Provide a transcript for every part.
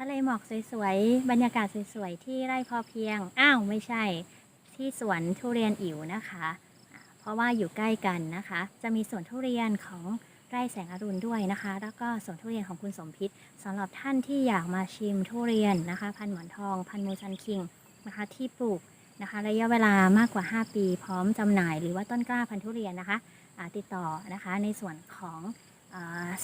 ทะเลหมอกสวยๆ บรรยากาศสวยๆ ที่ไร่พอเพียง อ้าวไม่ใช่ที่สวนทุเรียนอิ๋วนะคะเพราะว่าอยู่ใกล้กันนะคะ จะมีสวนทุเรียนของไร่แสงอรุณด้วยนะคะ แล้วก็สวนทุเรียนของคุณสมพิษสำหรับท่านที่อยากมาชิมทุเรียนนะคะ พันหมอนทอง พันมูซันคิงนะคะ ที่ปลูกนะคะ ระยะเวลามากกว่า 5 ปี พร้อมจำหน่าย หรือว่าต้นกล้าพันธุ์ทุเรียนนะคะติดต่อนะคะในส่วนของ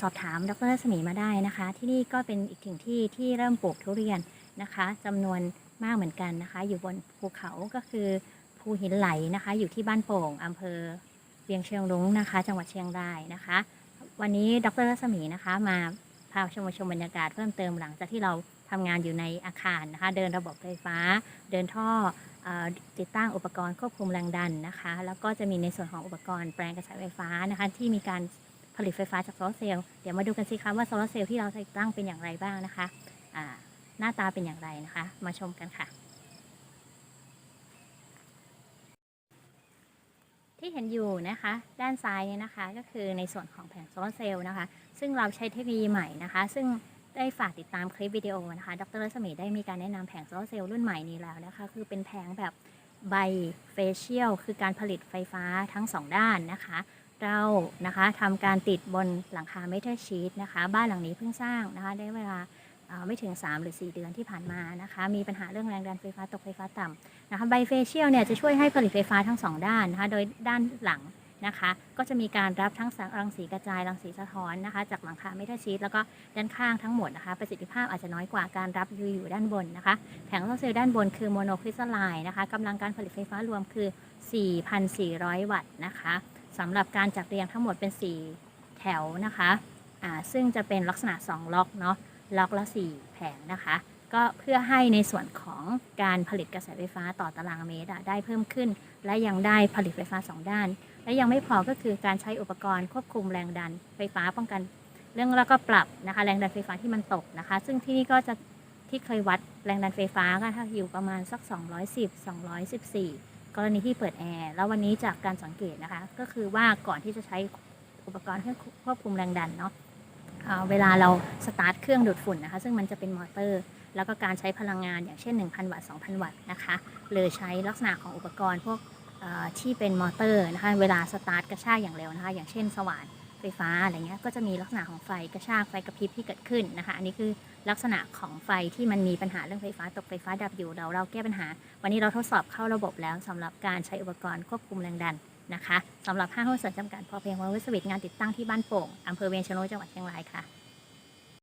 สอบถามดรรัศมีมาได้นะคะ ที่นี่ก็เป็นอีกถึงที่ที่เริ่มปลูกทุเรียนนะคะจำนวนมากเหมือนกันนะคะ อยู่บนภูเขาก็คือภูหินไหลนะคะ อยู่ที่บ้านโป่งอำเภอเวียงเชียงรุ้งนะคะ จังหวัดเชียงรายนะคะ วันนี้ดรรัศมีนะคะ มาพาชมชมบรรยากาศเพิ่มเติมหลังจากที่เราทำงานอยู่ในอาคารนะคะ เดินระบบไฟฟ้า เดินท่อติดตั้งอุปกรณ์ควบคุมแรงดันนะคะ แล้วก็จะมีในส่วนของอุปกรณ์แปลงกระแสไฟฟ้านะคะ ที่มีการ ผลิตไฟฟ้าจากโซลาร์เซลล์เดี๋ยวมาดูกันสิคะว่าโซลาร์เซลล์ที่เราติดตั้งเป็นอย่างไรบ้างนะคะหน้าตาเป็นอย่างไรนะคะ มาชมกันค่ะ ที่เห็นอยู่นะคะ ด้านซ้ายเนี่ยนะคะ ก็คือในส่วนของแผงโซลาร์เซลล์นะคะ ซึ่งเราใช้เทคโนโลยีใหม่นะคะ ซึ่งได้ฝากติดตามคลิปวิดีโอนะคะ ดรรัศมีได้มีการแนะนำแผงโซลาร์เซลล์รุ่นใหม่นี้แล้วนะคะ คือเป็นแผงแบบ ไบเฟเชียลคือการผลิตไฟฟ้าทั้งสองด้านนะคะเรานะคะทำการติดบนหลังคาเมทัลชีตนะคะ บ้านหลังนี้เพิ่งสร้างนะคะ ได้เวลาไม่ถึง 3 หรือ 4 เดือนที่ผ่านมานะคะ มีปัญหาเรื่องแรงดันไฟฟ้าตกไฟฟ้าต่ำนะคะไบเฟเชียลเนี่ยจะช่วยให้ผลิตไฟฟ้าทั้ง 2 ด้านนะคะ โดยด้านหลัง นะคะ ก็จะมีการรับทั้งรังสีกระจายรังสีสะท้อนนะคะ จากหลังคาเมทัลชีตแล้วก็ด้านข้างทั้งหมดนะคะ ประสิทธิภาพอาจจะน้อยกว่าการรับยูอยู่ด้านบนนะคะ แผงโซลาร์เซลล์ด้านบนคือโมโนคริสตัลไลน์นะคะกำลังการผลิตไฟฟ้ารวมคือ 4,400 วัตต์นะคะสำหรับการจัดเรียงทั้งหมดเป็น 4 แถวนะคะอ่าซึ่งจะเป็นลักษณะ 2 ล็อกเนาะล็อกละ 4 แผงนะคะ ก็เพื่อให้ในส่วนของ การผลิตกระแสไฟฟ้าต่อตารางเมตรได้เพิ่มขึ้น และยังได้ผลิตไฟฟ้า 2 ด้าน และยังไม่พอก็คือการใช้อุปกรณ์ควบคุมแรงดันไฟฟ้าป้องกัน เรื่องแล้วก็ปรับนะคะแรงดันไฟฟ้าที่มันตกนะคะ ซึ่งที่นี่ก็จะที่เคยวัดแรงดันไฟฟ้าก็ถ้าอยู่ประมาณสัก 210 214 กรณีที่เปิดแอร์แล้ววันนี้จากการสังเกตนะคะ ก็คือว่าก่อนที่จะใช้อุปกรณ์เครื่องควบคุมแรงดันเนาะ เวลาเราสตาร์ทเครื่องดูดฝุ่นนะคะ ซึ่งมันจะเป็นมอเตอร์ แล้วก็การใช้พลังงานอย่างเช่น 1,000 วัตต์ 2,000 วัตต์นะคะหรือใช้ลักษณะของอุปกรณ์พวกที่เป็นมอเตอร์นะคะเวลาสตาร์ทกระชากอย่างเร็วนะคะ อย่างเช่นสว่านไฟฟ้าอะไรเงี้ยก็จะมีลักษณะของไฟกระชากไฟกระพริบที่เกิดขึ้นนะคะ อันนี้คือลักษณะของไฟที่มันมีปัญหาเรื่องไฟฟ้าตกไฟฟ้าดับอยู่เราเราแก้ปัญหา วันนี้เราทดสอบเข้าระบบแล้วสำหรับการใช้อุปกรณ์ควบคุมแรงดัน นะคะสำหรับห้างหุ้นส่วนจำกัดพอเพียงวันวิสวิตงานติดตั้งที่บ้านโป่งอำเภอเวียงชะโนจังหวัดเชียงรายค่ะ